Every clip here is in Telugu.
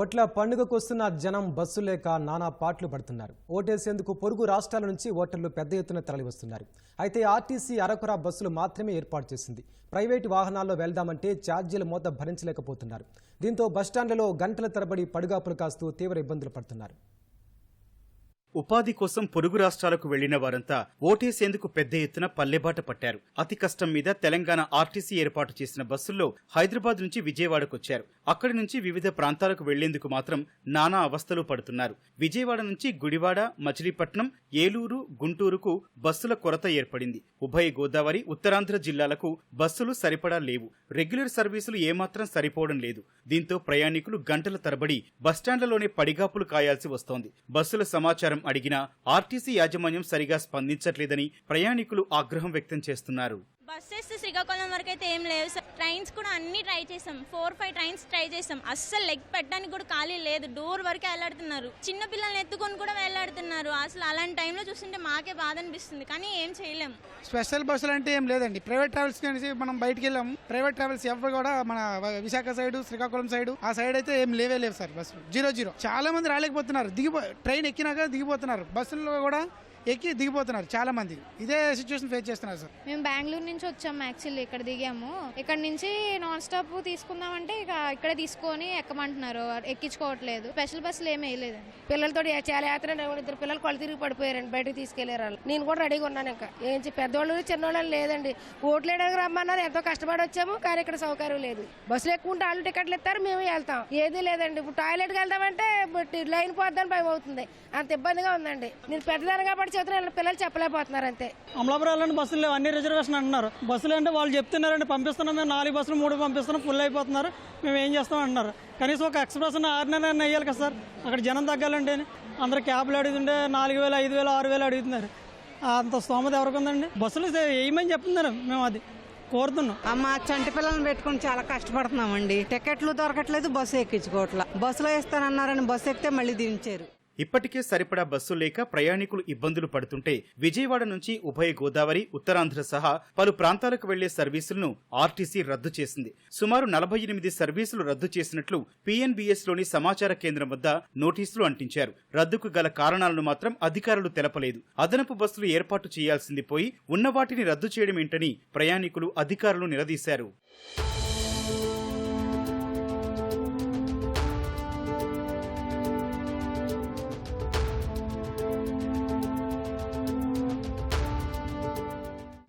ఓట్ల పండుగకు వస్తున్న జనం బస్సు లేక నానా పాట్లు పడుతున్నారు. ఓటేసేందుకు పొరుగు రాష్ట్రాల నుంచి ఓటర్లు పెద్ద ఎత్తున తరలివస్తున్నారు. అయితే ఆర్టీసీ అరకొర బస్సులు మాత్రమే ఏర్పాటు చేసింది. ప్రైవేటు వాహనాల్లో వెళ్దామంటే ఛార్జీల మోత భరించలేకపోతున్నారు. దీంతో బస్టాండ్లలో గంటల తరబడి పడుగాపులు కాస్తూ తీవ్ర ఇబ్బందులు పడుతున్నారు. ఉపాధి కోసం పొరుగు రాష్ట్రాలకు వెళ్ళిన వారంతా ఓటేసేందుకు పెద్ద ఎత్తున పల్లెబాట పట్టారు. అతి కష్టం మీద తెలంగాణ ఆర్టీసీ ఏర్పాటు చేసిన బస్సుల్లో హైదరాబాద్ నుంచి విజయవాడకొచ్చారు అక్కడి నుంచి వివిధ ప్రాంతాలకు వెళ్ళేందుకు మాత్రం నానా అవస్థలు పడుతున్నారు. విజయవాడ నుంచి గుడివాడ మచిలీపట్నం ఏలూరు గుంటూరుకు బస్సుల కొరత ఏర్పడింది. ఉభయ గోదావరి ఉత్తరాంధ్ర జిల్లాలకు బస్సులు సరిపడా లేవు. రెగ్యులర్ సర్వీసులు ఏమాత్రం సరిపోవడం లేదు. దీంతో ప్రయాణికులు గంటల తరబడి బస్టాండ్లలోనే పడిగాపులు కాయాల్సి వస్తోంది. బస్సుల సమాచారం అడిగినా ఆర్టీసీ యాజమాన్యం సరిగా స్పందించట్లేదని ప్రయాణికులు ఆగ్రహం వ్యక్తం చేస్తున్నారు. బస్సెస్ శ్రీకాకుళం వరకు అయితే ఏం లేవు. సార్ ట్రైన్స్ కూడా అన్ని ట్రై చేసాం. ఫోర్ ఫైవ్ ట్రైన్స్ ట్రై చేసాం. అస్సలు లెగ్ పెట్టడానికి కూడా ఖాళీ లేదు. డోర్ వరకే వెళ్ళాడుతున్నారు చిన్న పిల్లల్ని ఎత్తుకొని కూడా వెళ్ళాడుతున్నారు అసలు అలాంటి టైంలో చూస్తుంటే మాకే బాధ అనిపిస్తుంది. కానీ ఏం చేయలేం. స్పెషల్ బస్సులు అంటే ఏం లేదండి. ప్రైవేట్ ట్రావెల్స్ అనేసి మనం బయటికి వెళ్ళాం. ప్రైవేట్ ట్రావెల్స్ ఎవరు కూడా మన విశాఖ సైడ్ శ్రీకాకుళం సైడ్ ఆ సైడ్ అయితే ఏం లేవే లేవు సార్ బస్సులు. జీరో జీరో చాలా మంది రాలేకపోతున్నారు. దిగిపో ట్రైన్ ఎక్కినాక దిగిపోతున్నారు. బస్సుల్లో కూడా ఎక్కి దిగిపోతున్నారు చాలా మంది ఇదే సిచ్యువేషన్ ఫేస్ చేస్తున్నారు సార్ మేము బెంగళూరు నుంచి వచ్చాము యాక్చువల్లీ ఇక్కడ దిగాము. ఇక్కడ నుంచి నాన్ స్టాప్ తీసుకుందామంటే ఇక ఇక్కడే తీసుకొని ఎక్కమంటున్నారు ఎక్కించుకోవట్లేదు. స్పెషల్ బస్సులు ఏమీ వేయలేదండి. పిల్లలతో చాలా యాత్ర ఇద్దరు పిల్లలు కొలు తిరిగి పడిపోయారండి బయటకు తీసుకెళ్ళారు వాళ్ళు. నేను కూడా రెడీగా ఉన్నాను ఇంకా. ఏం చెప్పి పెద్దవాళ్ళు చిన్నవాళ్ళు లేదండి. ఓట్లు వేయడానికి రమ్మన్నారు ఎంతో కష్టపడి వచ్చాము కానీ ఇక్కడ సౌకర్యం లేదు. బస్సులు ఎక్కువ ఉంటే వాళ్ళు టికెట్లు ఇస్తారు మేము వెళ్తాం. ఏది లేదండి. ఇప్పుడు టాయిలెట్కి వెళ్దామంటే బట్ లైన్ పోద్దని భయం అవుతుంది. అంత ఇబ్బందిగా ఉందండి. నేను పెద్దదాన్ని కాబట్టి చెబుతున్నాను పిల్లలు చెప్పలేకపోతున్నారు అంతే. అమలాపురం వెళ్ళండి బస్సులు లేవు. అన్ని రిజర్వేషన్ అంటున్నారు. బస్సులు అంటే వాళ్ళు చెప్తున్నారండి పంపిస్తున్నాం మేము నాలుగు బస్సులు మూడు పంపిస్తున్నాం ఫుల్ అయిపోతున్నారు. మేము ఏం చేస్తాం అంటున్నారు. కనీసం ఒక ఎక్స్ప్రెస్ ఆరు నెలలు వేయాలి కదా సార్. అక్కడ జనం తగ్గాలంటే అందరు క్యాబ్లు అడుగుతుంటే నాలుగు వేలు ఐదు వేలు ఆరు వేలు అడుగుతున్నారు. అంత స్తోమత ఎవరికి ఉందండి? బస్సులు వేయమని చెప్తున్నారు మేము అది కోరుతున్నాం. అమ్మ చంటి పిల్లల్ని పెట్టుకుని చాలా కష్టపడుతున్నామండి. టికెట్లు దొరకట్లేదు బస్సు ఎక్కించుకోవట్లా. బస్సులో ఇస్తానన్నారని బస్సు ఎక్కితే మళ్ళీ దించారు. ఇప్పటికే సరిపడా బస్సు లేక ప్రయాణికులు ఇబ్బందులు పడుతుంటే విజయవాడ నుంచి ఉభయ గోదావరి ఉత్తరాంధ్ర సహా పలు ప్రాంతాలకు వెళ్ళే సర్వీసులను ఆర్టీసీ రద్దు చేసింది. సుమారు నలభై ఎనిమిది సర్వీసులు రద్దు చేసినట్లు పీఎన్బీఎస్లోని సమాచార కేంద్రం వద్ద నోటీసులు అంటించారు. రద్దుకు గల కారణాలను మాత్రం అధికారులు తెలపలేదు. అదనపు బస్సులు ఏర్పాటు చేయాల్సింది పోయి ఉన్న వాటిని రద్దు చేయడం ఏంటని ప్రయాణికులు అధికారులు నిలదీశారు.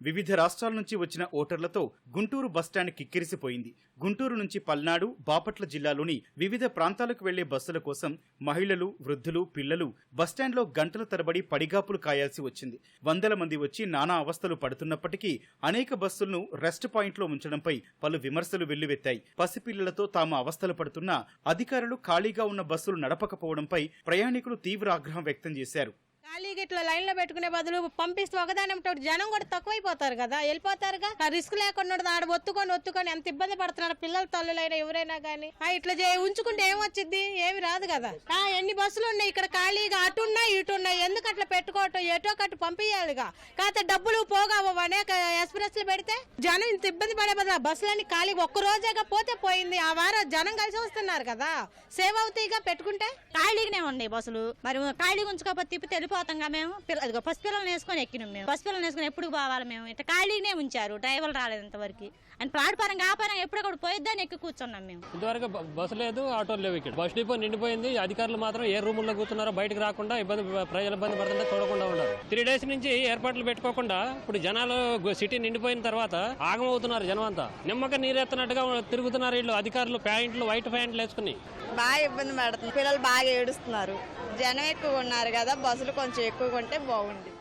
వివిధ రాష్ట్రాల నుంచి వచ్చిన ఓటర్లతో గుంటూరు బస్టాండ్ కిక్కిరిసిపోయింది. గుంటూరు నుంచి పల్నాడు బాపట్ల జిల్లాలోని వివిధ ప్రాంతాలకు వెళ్ళే బస్సుల కోసం మహిళలు వృద్ధులు పిల్లలు బస్టాండ్లో గంటల తరబడి పడిగాపులు కాయాల్సి వచ్చింది. వందల మంది వచ్చి నానా అవస్థలు పడుతున్నప్పటికీ అనేక బస్సులను రెస్ట్ పాయింట్లో ఉంచడంపై పలు విమర్శలు వెల్లువెత్తాయి. పసిపిల్లలతో తాము అవస్థలు పడుతున్నా అధికారులు ఖాళీగా ఉన్న బస్సులు నడపకపోవడంపై ప్రయాణికులు తీవ్ర ఆగ్రహం వ్యక్తం చేశారు. ఖాళీగా ఇట్లా లైన్లో పెట్టుకునే బదులు పంపిస్తే ఒకదాని జనం కూడా తక్కువైపోతారు కదా. వెళ్ళిపోతారుగా? రిస్క్ లేకుండా ఆడ ఒత్తుకొని ఒత్తుకొని ఎంత ఇబ్బంది పడుతున్నారు పిల్లల తల్లులైనా ఎవరైనా కానీ ఇట్లా చే ఉంచుకుంటే ఏమొచ్చింది ఏమి రాదు కదా. ఆ ఎన్ని బస్సులు ఉన్నాయి ఇక్కడ ఖాళీగా? అటు ఉన్నాయి ఇటు ఉన్నాయి ఎందుకు అట్లా పెట్టుకోవటం? ఎటో కట్టు పంపించాలిగా కాకపోతే డబ్బులు పోగా అనేక ఎక్స్ప్రెస్లు పెడితే? జనం ఇంత ఇబ్బంది పడే బదులు బస్సులన్నీ ఖాళీ ఒక్క రోజేగా పోతే పోయింది. ఆ వారం జనం కలిసి వస్తున్నారు కదా. సేవ్ అవుతాయిగా పెట్టుకుంటే? ఖాళీగానే ఉన్నాయి బస్సులు. మరి ఖాళీగా ఉంచుకోకపోతే తిప్పి వెళ్ళిపోతాంగా మేము. పిల్ల అదిగో పసిపిల్లలు వేసుకొని ఎక్కినాం మేము. పసిపిల్లలు వేసుకొని ఎప్పుడు పోవాలి మేము? ఇట్లా ఖాళీనే ఉంచారు. డ్రైవర్లు రాలేదు ఇంతవరకు అని ప్లాట్ఫారం కాపారం ఎప్పుడు కూడా పోయిద్దని ఎక్కి కూర్చున్నాం మేము. ఇంతవరకు బస్సు లేదు ఆటోలు లేవు ఇక్కడ. బస్ డిపో నిండిపోయింది. అధికారులు మాత్రం ఏ రూముల్లో కూర్చున్నారో బయటకు రాకుండా ఇబ్బంది ప్రజలు ఇబ్బంది పడుతుంటే చూడకుండా ఉన్నారు. త్రీ డేస్ నుంచి ఏర్పాట్లు పెట్టుకోకుండా ఇప్పుడు జనాలు సిటీ నిండిపోయిన తర్వాత ఆగమవుతున్నారు జనం అంతా. నిమ్మక నీరెత్తనట్టుగా తిరుగుతున్నారు వీళ్ళు అధికారులు ప్యాంట్లు వైట్ ప్యాంట్లు వేసుకుని. బాగా ఇబ్బంది పడుతుంది పిల్లలు బాగా ఏడుస్తున్నారు. జనం ఎక్కువ ఉన్నారు కదా బస్సులు కొంచెం ఎక్కువగా ఉంటే బాగుంది.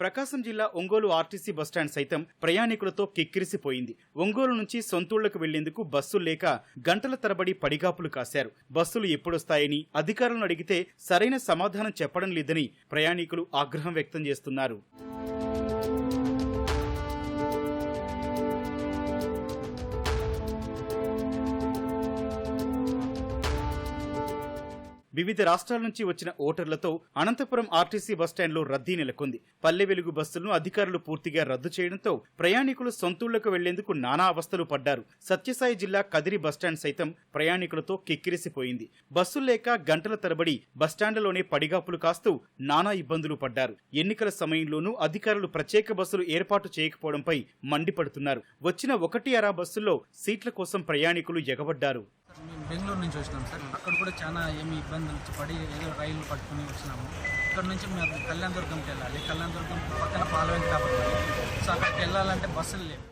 ప్రకాశం జిల్లా ఒంగోలు ఆర్టీసీ బస్టాండ్ సైతం ప్రయాణికులతో కిక్కిరిసిపోయింది. ఒంగోలు నుంచి సొంతూళ్ళకు వెళ్ళేందుకు బస్సులు లేక గంటల తరబడి పడిగాపులు కాశారు. బస్సులు ఎప్పుడొస్తాయని అధికారులను అడిగితే సరైన సమాధానం చెప్పడం లేదని ప్రయాణికులు ఆగ్రహం వ్యక్తం చేస్తున్నారు. వివిధ రాష్ట్రాల నుంచి వచ్చిన ఓటర్లతో అనంతపురం ఆర్టీసీ బస్టాండ్లో రద్దీ నెలకొంది. పల్లె వెలుగు బస్సులను అధికారులు పూర్తిగా రద్దు చేయడంతో ప్రయాణికులు సొంతూళ్ళకు వెళ్ళేందుకు నానా అవస్థలు పడ్డారు. సత్యసాయి జిల్లా కదిరి బస్టాండ్ సైతం ప్రయాణికులతో కిక్కిరిసిపోయింది. బస్సులు లేక గంటల తరబడి బస్టాండ్లలోనే పడిగాపులు కాస్తూ నానా ఇబ్బందులు పడ్డారు. ఎన్నికల సమయంలోనూ అధికారులు ప్రత్యేక బస్సులు ఏర్పాటు చేయకపోవడంపై మండిపడుతున్నారు. వచ్చిన ఒకటి అరా బస్సుల్లో సీట్ల కోసం ప్రయాణికులు ఎగబడ్డారు. మేము బెంగళూరు నుంచి వచ్చినాం సార్. అక్కడ కూడా చాలా ఏమి ఇబ్బందులు పడి ఏదో రైలు పట్టుకుని వచ్చినాము. ఇక్కడ నుంచి మేము కళ్యాణ దుర్గంకి వెళ్ళాలి. కళ్యాణ దుర్గం పక్కన పాలవెంకటాపురం సో అక్కడికి వెళ్ళాలంటే బస్సులు లేవు.